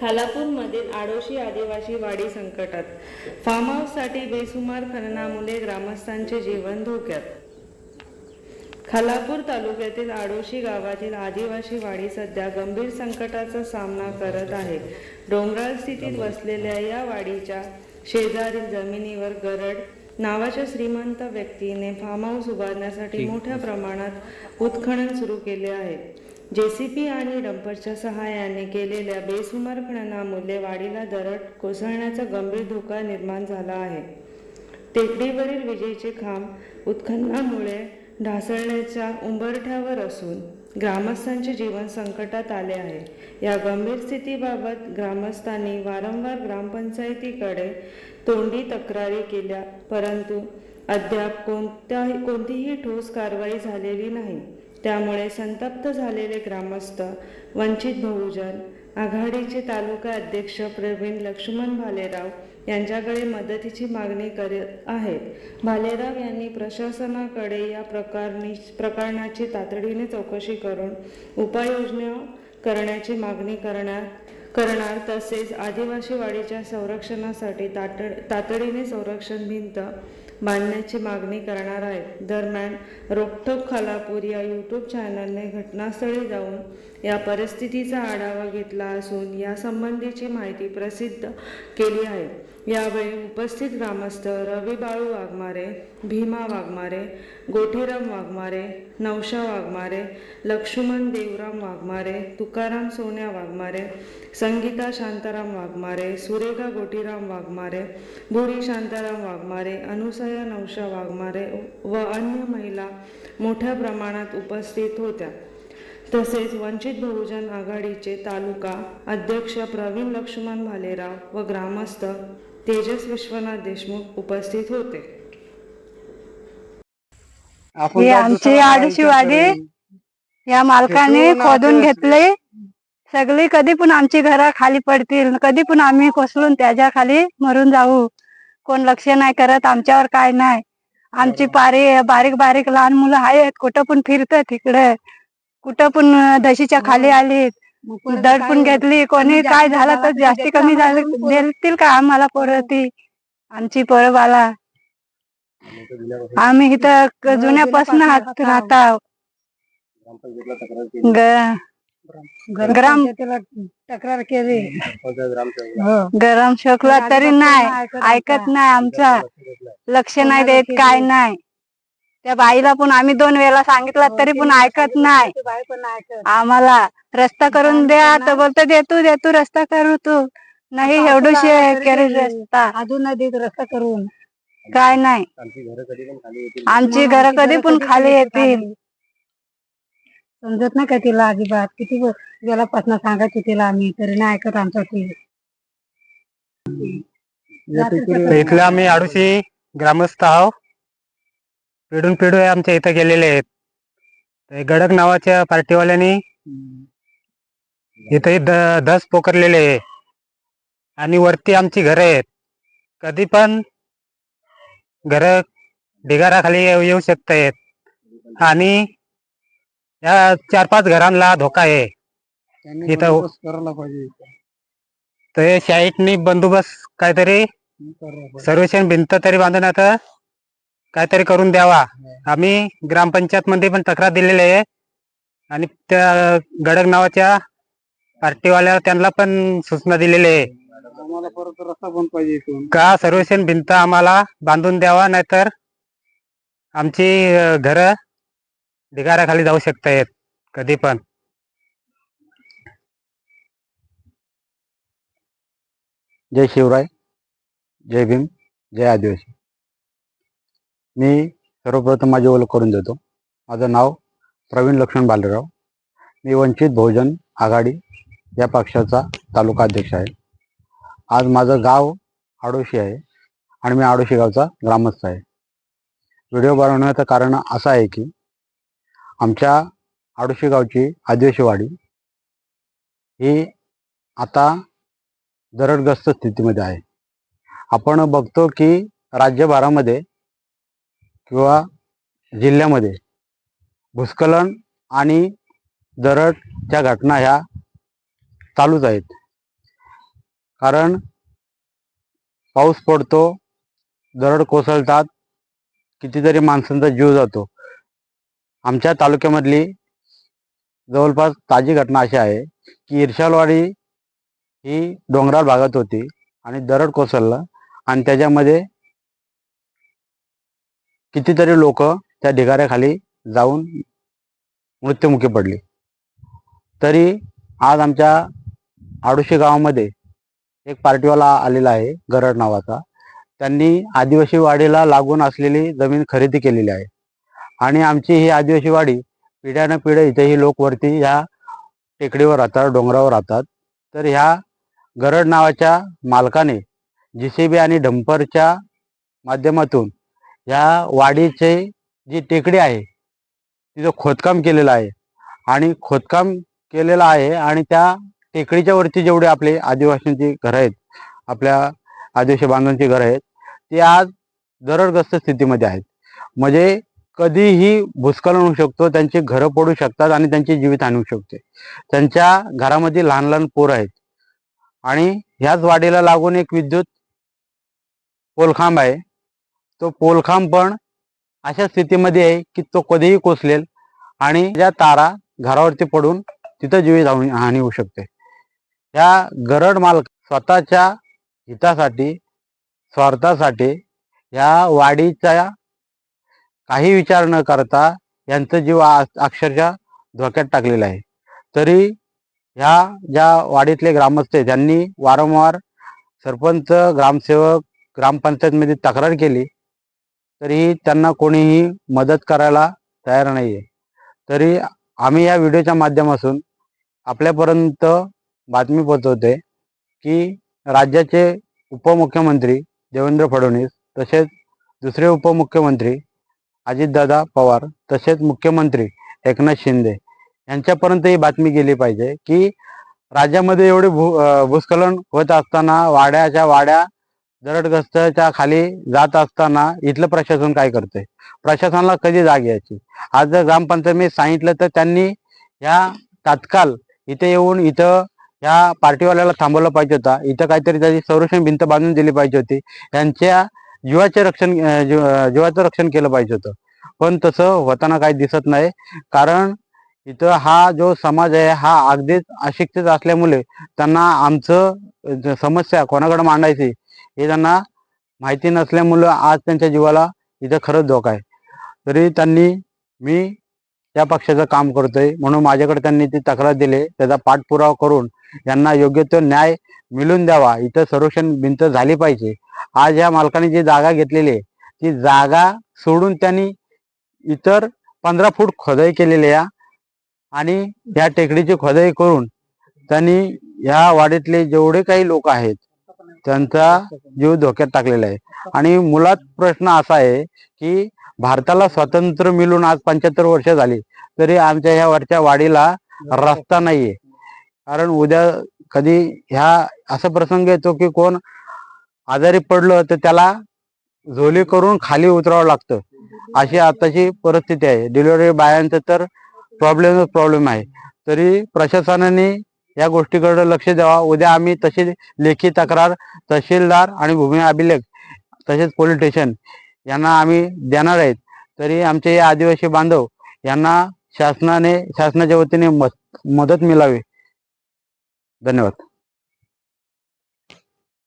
खालापूरमधील आडोशी आदिवासी वाडी संकटात. फार्म हाऊससाठी बेसुमार खननामुळे ग्रामस्थांचे जीवन धोक्यात. खालापूर तालुक्यातील आडोशी गावातील आदिवासी वाडी सध्या गंभीर संकटाचा सामना करत आहे. डोंगराळ स्थितीत वसलेल्या या वाडीच्या शेजारील जमिनीवर गरड नावाच्या श्रीमंत व्यक्तीने फार्म हाऊस उभारण्यासाठी मोठ्या प्रमाणात उत्खनन सुरू केले आहे. जेसीपी आणि डंपरच्या सहाय्याने केलेल्या बेसुमार खननामुळे वाडीला दरड कोसळण्याचा गंभीर धोका निर्माण झाला आहे. टेकडीवरील विजेचे खांब उत्खननामुळे ढासळण्याच्या उंबरठ्यावर असून ग्रामस्थांचे जीवन संकटात आले आहे. या गंभीर स्थितीबाबत ग्रामस्थांनी वारंवार ग्रामपंचायतीकडे तोंडी तक्रारी केल्या परंतु अद्याप कोणत्याही कोणतीही ठोस कारवाई झालेली नाही. त्यामुळे संतप्त झालेले ग्रामस्थ वंचित बहुजन आघाडीचे तालुका अध्यक्ष प्रवीण लक्ष्मण भालेराव यांच्याकडे मदतीची मागणी करत आहेत. भालेराव यांनी प्रशासनाकडे या प्रकारणी प्रकरणाची तातडीने चौकशी करून उपाययोजना करण्याची मागणी करण्यात करणार तसेच आदिवासी वाडीच्या संरक्षणासाठी तातड तातडीने संरक्षण भिंत बांधण्याची मागणी करणार आहेत. दरम्यान रोकठोक खालापूर या यूट्यूब चॅनलने घटनास्थळी जाऊन या परिस्थितीचा आढावा घेतला असून या संबंधीची माहिती प्रसिद्ध केली आहे. यावेळी उपस्थित ग्रामस्थ रवी बाळू वाघमारे भीमा वाघमारे गोठीराम वाघमारे नवशा वाघमारे लक्ष्मण देवराम वाघमारे तुकाराम सोन्या वाघमारे संगीता शांताराम वाघमारे सुरेखा गोठीराम वाघमारे भुरी शांताराम वाघमारे अनुसया नवशा वाघमारे व अन्य महिला मोठ्या प्रमाणात उपस्थित होत्या. तसेच वंचित बहुजन आघाडीचे तालुका अध्यक्ष प्रवीण लक्ष्मण भालेराव व ग्रामस्थ तेजस विश्वनाथ देशमुख उपस्थित होते. ही आमची आडशी वाडी. या मालकाने खोदून घेतले. सगळी कधी पण आमची घरा खाली पडतील कधी पण आम्ही कोसळून त्याच्याखाली मरून जाऊ. कोण लक्ष नाही करत आमच्यावर काय नाही. आमची पारी बारीक बारीक लहान मुलं आहेत कुठं पण फिरतात तिकडे कुठं पण दशीच्या खाली दडपून घेतली कोणी काय झालं तर जास्ती कमी झालं देतील का आम्हाला पोरं ती? आमची पोरं बाला आम्ही इथं जुन्यापासून हात राहता ग्राम तक्रार केली. गरम शकला तरी नाही ऐकत नाही आमचा. लक्ष नाही देत काय नाही. त्या बाईला पण आम्ही दोन वेळा सांगितलं तरी पण ऐकत नाही. आम्हाला रस्ता करून द्या तर बोलतो देतो देतो रस्ता करू तू. नाही एवढूशे केली रस्ता अजून नदीत रस्ता. करून. काय नाही. आमची घर कधी पण खाली येतील. समजत नाही का तिला अजिबात? किती गेल्यापासून सांगायची तिला आम्ही तरी नाही ऐकत आमचा ती. इथले आम्ही आडोशी ग्रामस्थ आहो पिढून पिढू आमच्या इथं गेलेले आहेत. ते गडक नावाच्या पार्टीवाल्यांनी इथे द- दस पोखरलेले आहे. आणि वरती आमची घरं आहेत. कधी पण घर ढिगाराखाली येऊ येऊ शकतायत. आणि या चार पाच घरांना धोका आहे. इथं- करायला पाहिजे तर शाईटनी बंदोबस्त काहीतरी. सर्वेक्षण भिंत तरी बांधून आता काहीतरी करून द्यावा. आम्ही ग्रामपंचायत मध्ये पण तक्रार दिलेली आहे. आणि त्या गडक नावाच्या पार्टीवाल्या त्यांना पण सूचना दिलेली आहे. आम्हाला परत रस्ता पण पाहिजे इथून. का सर्वेक्षण भिंत आम्हाला बांधून द्यावा नाहीतर आमची घर ढिगाराखाली जाऊ शकतायत कधी पण. जय शिवराय जय भीम जय आदिवासी. मी सर्वप्रथम माझी ओळख करून देतो. माझं नाव प्रवीण लक्ष्मण बालराव. मी वंचित बहुजन आघाडी या पक्षाचा तालुका अध्यक्ष आहे. आज माझं गाव आडोशी आहे आणि मी आडोशी गावचा ग्रामस्थ आहे. व्हिडिओ बनवण्याचं कारण असं आहे की आमच्या आडोशी गावची आदिवासी वाडी ही आता दरडग्रस्त स्थितीमध्ये आहे. आपण बघतो की राज्यभरामध्ये किंवा जिल्ह्यामध्ये भूस्खलन आणि दरडच्या घटना ह्या चालूच आहेत. कारण पाऊस पडतो दरड कोसळतात कितीतरी माणसांचा जीव जातो. आमच्या तालुक्यामधली जवळपास ताजी घटना अशी आहे की इर्शालवाडी ही डोंगराळ भागात होती आणि दरड कोसळलं आणि त्याच्यामध्ये कितीतरी लोक त्या ढिगाऱ्याखाली जाऊन मृत्युमुखी पडली. तरी आज आमच्या आडोशी गावामध्ये एक पार्टीवाला आलेला आहे गरड नावाचा. त्यांनी आदिवासी वाडीला लागून असलेली जमीन खरेदी केलेली आहे. आणि आमची ही आदिवासी वाडी पिढ्यानं पिढ्या इथे ही लोक वरती ह्या टेकडीवर राहतात डोंगरावर राहतात. तर ह्या गरड नावाच्या मालकाने जी आणि डंपरच्या माध्यमातून ह्या वाडीचे जी टेकडी आहे तिथं खोदकाम केलेलं आहे. आणि खोदकाम केलेलं आहे आणि त्या टेकडीच्या वरती जेवढे आपले आदिवासींची घरं आहेत आपल्या आदिवासी बांधवांची घरं आहेत ती आज दरडग्रस्त स्थितीमध्ये आहेत. म्हणजे कधीही भूस्खलन होऊ शकतो त्यांची घरं पडू शकतात आणि त्यांची जीवितहानी होऊ शकते. त्यांच्या घरामध्ये लहान लहान पोरं आहेत. आणि ह्याच वाडीला लागून एक विद्युत पोलखांब आहे. तो पोलखांब पण अशा स्थितीमध्ये आहे की तो कधीही कोसलेल आणि ज्या तारा घरावरती पडून तिथं जीवित हानी हानी होऊ शकते. या गरड मालक स्वतःच्या हितासाठी स्वार्थासाठी या वाडीचा काही विचार न करता यांचं जीव आ- अक्षरशः धोक्यात टाकलेला आहे. तरी ह्या ज्या वाडीतले ग्रामस्थ आहेत त्यांनी वारंवार सरपंच ग्रामसेवक ग्रामपंचायतमध्ये तक्रार केली. तरीही त्यांना कोणीही मदत करायला तयार नाही आहे तरी आम्ही या व्हिडिओच्या माध्यमातून आपल्यापर्यंत बातमी पोचवते की राज्याचे उपमुख्यमंत्री देवेंद्र फडणवीस तसेच दुसरे उपमुख्यमंत्री अजितदादा पवार तसेच मुख्यमंत्री एकनाथ शिंदे यांच्यापर्यंत ही बातमी गेली पाहिजे की राज्यामध्ये एवढे भू भूस्खलन होत असताना वाड्याच्या वाड्या दरडग्रस्तच्या खाली जात असताना इथलं प्रशासन काय करतंय? प्रशासनाला कधी जाग यायची? आज जर ग्रामपंचायत सांगितलं तर त्यांनी ह्या तात्काळ इथे येऊन इथं ह्या पार्टीवाल्याला थांबवलं पाहिजे होता. इथं काहीतरी त्याची संरक्षण भिंत बांधून दिली पाहिजे होती. त्यांच्या जीवाचे रक्षण जीवाचं रक्षण केलं पाहिजे होतं. पण तसं होताना काही दिसत नाही. कारण इथं हा जो समाज आहे हा अगदीच अशिक्षित असल्यामुळे त्यांना आमचं समस्या कोणाकडे मांडायची? हे त्यांना माहिती नसल्यामुळं आज त्यांच्या जीवाला इथं खरंच धोका आहे. तरी त्यांनी मी त्या पक्षाचं काम करतोय म्हणून माझ्याकडे त्यांनी ती तक्रार दिली. त्याचा पाठपुरावा करून यांना योग्य तो न्याय मिळून द्यावा. इथं संरक्षण भिंत झाली पाहिजे. आज या मालकाने जी जागा घेतलेली आहे ती जागा सोडून त्यांनी इतर पंधरा फूट खोदाई केलेली आहे आणि या टेकडीची खोदाई करून त्यांनी या वाडीतले जेवढे काही लोक आहेत त्यांचा जीव धोक्यात टाकलेला आहे. आणि मुलात प्रश्न असा आहे की भारताला स्वातंत्र्य मिळून आज पंच्याहत्तर वर्ष झाली तरी आमच्या ह्या वरच्या वाडीला रस्ता नाहीये. कारण उद्या कधी ह्या असा प्रसंग येतो की कोण आजारी पडलं तर त्याला झोली करून खाली उतरावं लागतं. अशी आताची परिस्थिती आहे. डिलिव्हरी बायांचं तर प्रॉब्लेमच प्रॉब्लेम आहे. तरी प्रशासनाने या गोष्टीकडे लक्ष द्यावा. उद्या आम्ही तशी लेखी तक्रार तहसीलदार आणि भूमी अभिलेख तसेच पोलीस स्टेशन यांना आम्ही देणार आहेत. तरी आमचे हे आदिवासी बांधव यांना शासनाने शासनाच्या वतीने मत- मदत मिळावी. धन्यवाद.